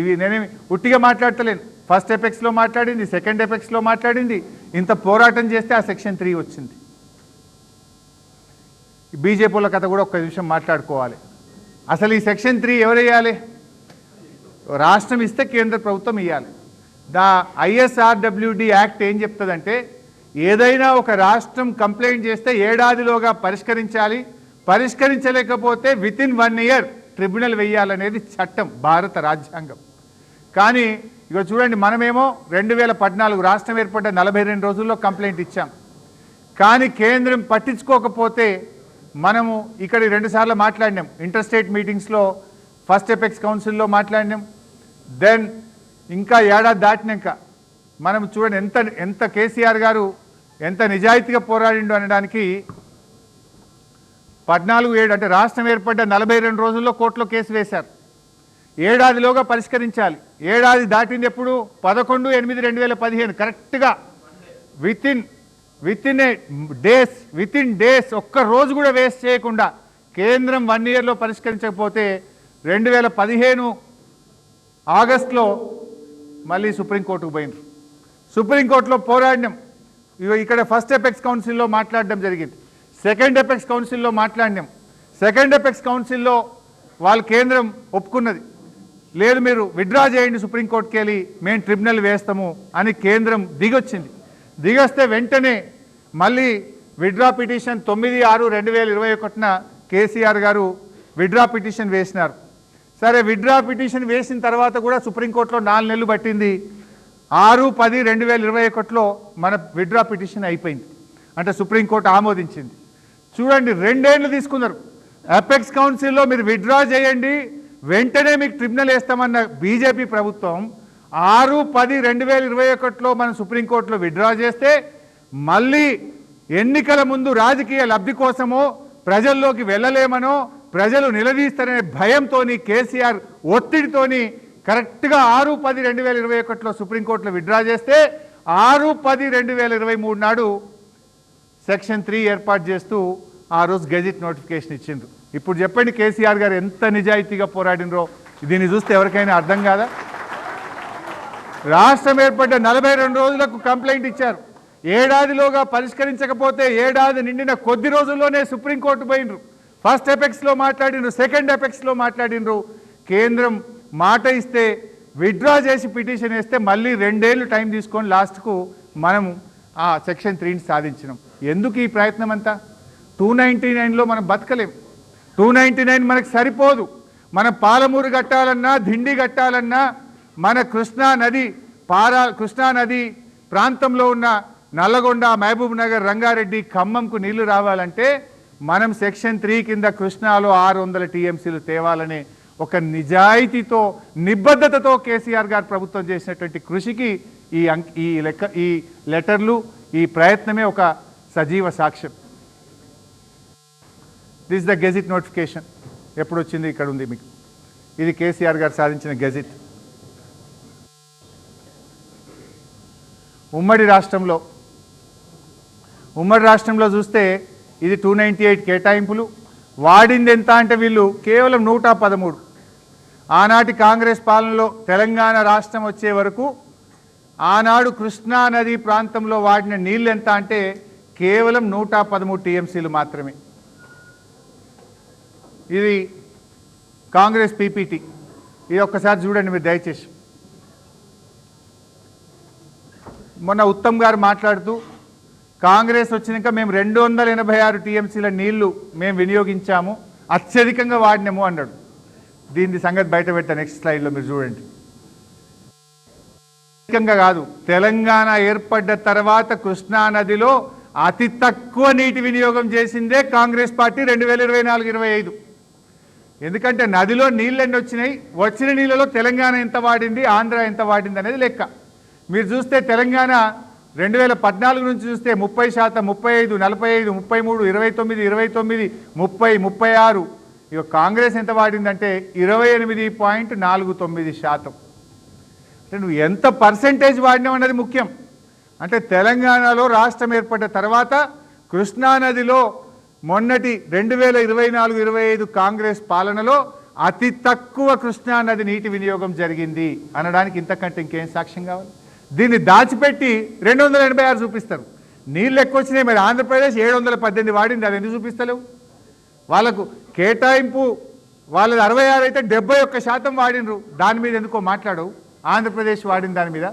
ఇవి నేనేమి ఉట్టిగా మాట్లాడతలేను. ఫస్ట్ ఎపెక్స్లో మాట్లాడింది సెకండ్ ఎపెక్స్లో మాట్లాడింది. ఇంత పోరాటం చేస్తే ఆ సెక్షన్ త్రీ వచ్చింది. బీజేపీల కథ కూడా ఒక్క నిమిషం మాట్లాడుకోవాలి. అసలు ఈ సెక్షన్ త్రీ ఎవరు రాష్ట్రం ఇస్తే కేంద్ర ప్రభుత్వం ఇవ్వాలి దా ఐఎస్ఆర్డబ్ల్యూడి యాక్ట్ ఏం చెప్తుందంటే ఏదైనా ఒక రాష్ట్రం కంప్లైంట్ చేస్తే ఏడాదిలోగా పరిష్కరించాలి. పరిష్కరించలేకపోతే within one year tribunal వేయాలనేది చట్టం భారత రాజ్యాంగం. కానీ ఇక్కడ చూడండి మనమేమో రెండు వేల పద్నాలుగు రాష్ట్రం ఏర్పడ్డ నలభై రెండు రోజుల్లో కంప్లైంట్ ఇచ్చాం. కానీ కేంద్రం పట్టించుకోకపోతే మనము ఇక్కడ రెండుసార్లు మాట్లాడినాం. ఇంటర్ స్టేట్ మీటింగ్స్లో ఫస్ట్ ఎపెక్స్ కౌన్సిల్లో మాట్లాడినాం. దెన్ ఇంకా ఏడాది దాటినాక మనం చూడండి ఎంత ఎంత కేసీఆర్ గారు ఎంత నిజాయితీగా పోరాడిండు అనడానికి పద్నాలుగు ఏడు అంటే రాష్ట్రం ఏర్పడ్డ నలభై రెండు రోజుల్లో కోర్టులో కేసు వేశారు. ఏడాదిలోగా పరిష్కరించాలి. ఏడాది దాటింది ఎప్పుడు పదకొండు ఎనిమిది రెండు వేల పదిహేను. కరెక్ట్గా. Within within a days within days ఒక్క రోజు కూడా వేస్ట్ చేయకుండా కేంద్రం వన్ ఇయర్లో పరిష్కరించకపోతే రెండు వేల పదిహేను ఆగస్టులో మళ్ళీ సుప్రీంకోర్టుకు పోయినారు సుప్రీంకోర్టులో పోరాడినాం. ఇగో ఇక్కడ ఫస్ట్ ఎపెక్స్ కౌన్సిల్లో మాట్లాడడం జరిగింది. సెకండ్ ఎపెక్స్ కౌన్సిల్లో మాట్లాడినాం. సెకండ్ ఎపెక్స్ కౌన్సిల్లో వాళ్ళ కేంద్రం ఒప్పుకున్నది. లేదు మీరు విత్డ్రా చేయండి సుప్రీంకోర్టుకి వెళ్ళి మేము ట్రిబ్యునల్ వేస్తాము అని కేంద్రం దిగొచ్చింది. దిగొస్తే వెంటనే మళ్ళీ విత్డ్రా పిటిషన్ తొమ్మిది ఆరు రెండు వేల ఇరవై ఒకటిన కేసీఆర్ గారు విత్డ్రా పిటిషన్ వేసినారు. సరే విత్డ్రా పిటిషన్ వేసిన తర్వాత కూడా సుప్రీంకోర్టులో నాలుగు నెలలు పట్టింది. ఆరు పది రెండు వేల ఇరవై ఒకటిలో మన విత్డ్రా పిటిషన్ అయిపోయింది. అంటే సుప్రీంకోర్టు ఆమోదించింది. చూడండి రెండేళ్ళు తీసుకున్నారు. అపెక్స్ కౌన్సిల్లో మీరు విత్డ్రా చేయండి వెంటనే మీకు ట్రిబ్యునల్ వేస్తామన్న బీజేపీ ప్రభుత్వం ఆరు పది రెండు వేల ఇరవై ఒకటిలో మనం సుప్రీంకోర్టులో విత్డ్రా చేస్తే మళ్ళీ ఎన్నికల ముందు రాజకీయ లబ్ధి కోసమో ప్రజల్లోకి వెళ్ళలేమనో ప్రజలు నిలదీస్తారనే భయంతోని కేసీఆర్ ఒత్తిడితోని కరెక్ట్గా ఆరు పది రెండు వేల ఇరవై ఒకటిలో సుప్రీంకోర్టులో విడ్డ్రా చేస్తే ఆరు పది రెండు వేల ఇరవై మూడు నాడు సెక్షన్ త్రీ ఏర్పాటు చేస్తూ ఆ రోజు గెజిట్ నోటిఫికేషన్ ఇచ్చిండ్రు. ఇప్పుడు చెప్పండి కేసీఆర్ గారు ఎంత నిజాయితీగా పోరాడినరో. దీన్ని చూస్తే ఎవరికైనా అర్థం కాదా? రాష్ట్రం ఏర్పడ్డ నలభై రెండు రోజులకు కంప్లైంట్ ఇచ్చారు. ఏడాదిలోగా పరిష్కరించకపోతే ఏడాది నిండిన కొద్ది రోజుల్లోనే సుప్రీంకోర్టు పోయినరు ఫస్ట్ ఎపెక్స్లో మాట్లాడినరు సెకండ్ ఎపెక్స్లో మాట్లాడినరు కేంద్రం మాట ఇస్తే విత్డ్రా చేసి పిటిషన్ వేస్తే మళ్ళీ రెండేళ్ళు టైం తీసుకొని లాస్ట్కు మనం ఆ సెక్షన్ త్రీని సాధించినాం. ఎందుకు ఈ ప్రయత్నం అంతా టూ నైంటీ నైన్లో మనం బతకలేం. టూ నైంటీ నైన్ మనకు సరిపోదు. మన పాలమూరు కట్టాలన్నా దిండి కట్టాలన్నా మన కృష్ణా నది పారా కృష్ణా నది ప్రాంతంలో ఉన్న నల్లగొండ మహబూబ్ నగర్ రంగారెడ్డి ఖమ్మంకు నీళ్ళు రావాలంటే మనం సెక్షన్ త్రీ కింద కృష్ణాలో ఆరు వందల టీఎంసీలు తేవాలనే ఒక నిజాయితీతో నిబద్ధతతో కేసీఆర్ గారు ప్రభుత్వం చేసినటువంటి కృషికి ఈ ఈ లెక్క ఈ లెటర్లు ఈ ప్రయత్నమే ఒక సజీవ సాక్ష్యం. దిస్ ద గెజిట్ నోటిఫికేషన్ ఎప్పుడు వచ్చింది ఇక్కడ ఉంది మీకు. ఇది కేసీఆర్ గారు సాధించిన గెజిట్ ఉమ్మడి రాష్ట్రంలో ఉమ్మడి రాష్ట్రంలో చూస్తే ఇది టూ నైంటీ ఎయిట్ కేటాయింపులు. వాడింది ఎంత అంటే వీళ్ళు కేవలం నూట పదమూడు. ఆనాటి కాంగ్రెస్ పాలనలో తెలంగాణ రాష్ట్రం వచ్చే వరకు ఆనాడు కృష్ణా నది ప్రాంతంలో వాడిన నీళ్ళు ఎంత అంటే కేవలం నూట పదమూడు టీఎంసీలు మాత్రమే. ఇది కాంగ్రెస్ పీపీటీ. ఇది ఒక్కసారి చూడండి మీరు దయచేసి. మొన్న ఉత్తమ్ గారు మాట్లాడుతూ కాంగ్రెస్ వచ్చినాక మేము రెండు వందల ఎనభై ఆరు టీఎంసీల నీళ్ళు మేము వినియోగించాము అత్యధికంగా వాడినాము అన్నాడు. దీని సంగతి బయట పెట్టా నెక్స్ట్ స్లైడ్లో మీరు చూడండి. అత్యధికంగా కాదు తెలంగాణ ఏర్పడ్డ తర్వాత కృష్ణా నదిలో అతి తక్కువ నీటి వినియోగం చేసిందే కాంగ్రెస్ పార్టీ రెండు వేల ఇరవై నాలుగు ఇరవై ఐదు. ఎందుకంటే నదిలో నీళ్ళు ఎన్ని వచ్చినాయి? వచ్చిన నీళ్ళలో తెలంగాణ ఎంత వాడింది? ఆంధ్ర ఎంత వాడింది అనేది లెక్క. మీరు చూస్తే తెలంగాణ రెండు వేల పద్నాలుగు నుంచి చూస్తే ముప్పై శాతం ముప్పై ఐదు నలభై ఐదు ముప్పై మూడు ఇరవై తొమ్మిది ఇరవై తొమ్మిది ముప్పై ముప్పై ఆరు. ఇక కాంగ్రెస్ ఎంత వాడిందంటే ఇరవై ఎనిమిది పాయింట్ నాలుగు తొమ్మిది శాతం. అంటే నువ్వు ఎంత పర్సెంటేజ్ వాడినావు అన్నది ముఖ్యం. అంటే తెలంగాణలో రాష్ట్రం ఏర్పడ్డ తర్వాత కృష్ణానదిలో మొన్నటి రెండు వేల ఇరవై నాలుగు ఇరవై ఐదు కాంగ్రెస్ పాలనలో అతి తక్కువ కృష్ణా నది నీటి వినియోగం జరిగింది అనడానికి ఇంతకంటే ఇంకేం సాక్ష్యం కావాలి? దీన్ని దాచిపెట్టి రెండు వందల ఎనభై ఆరు చూపిస్తారు. నీళ్ళు ఎక్కువ వచ్చినాయి మరి ఆంధ్రప్రదేశ్ ఏడు వందల పద్దెనిమిది వాడింది అది ఎందుకు చూపిస్తలేవు? వాళ్ళకు కేటాయింపు వాళ్ళది అరవై ఆరు అయితే డెబ్బై ఒక్క శాతం వాడినరు. దాని మీద ఎందుకో మాట్లాడవు? ఆంధ్రప్రదేశ్ వాడిన దాని మీద.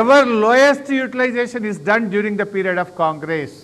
Ever lowest utilization is done during the period of Congress.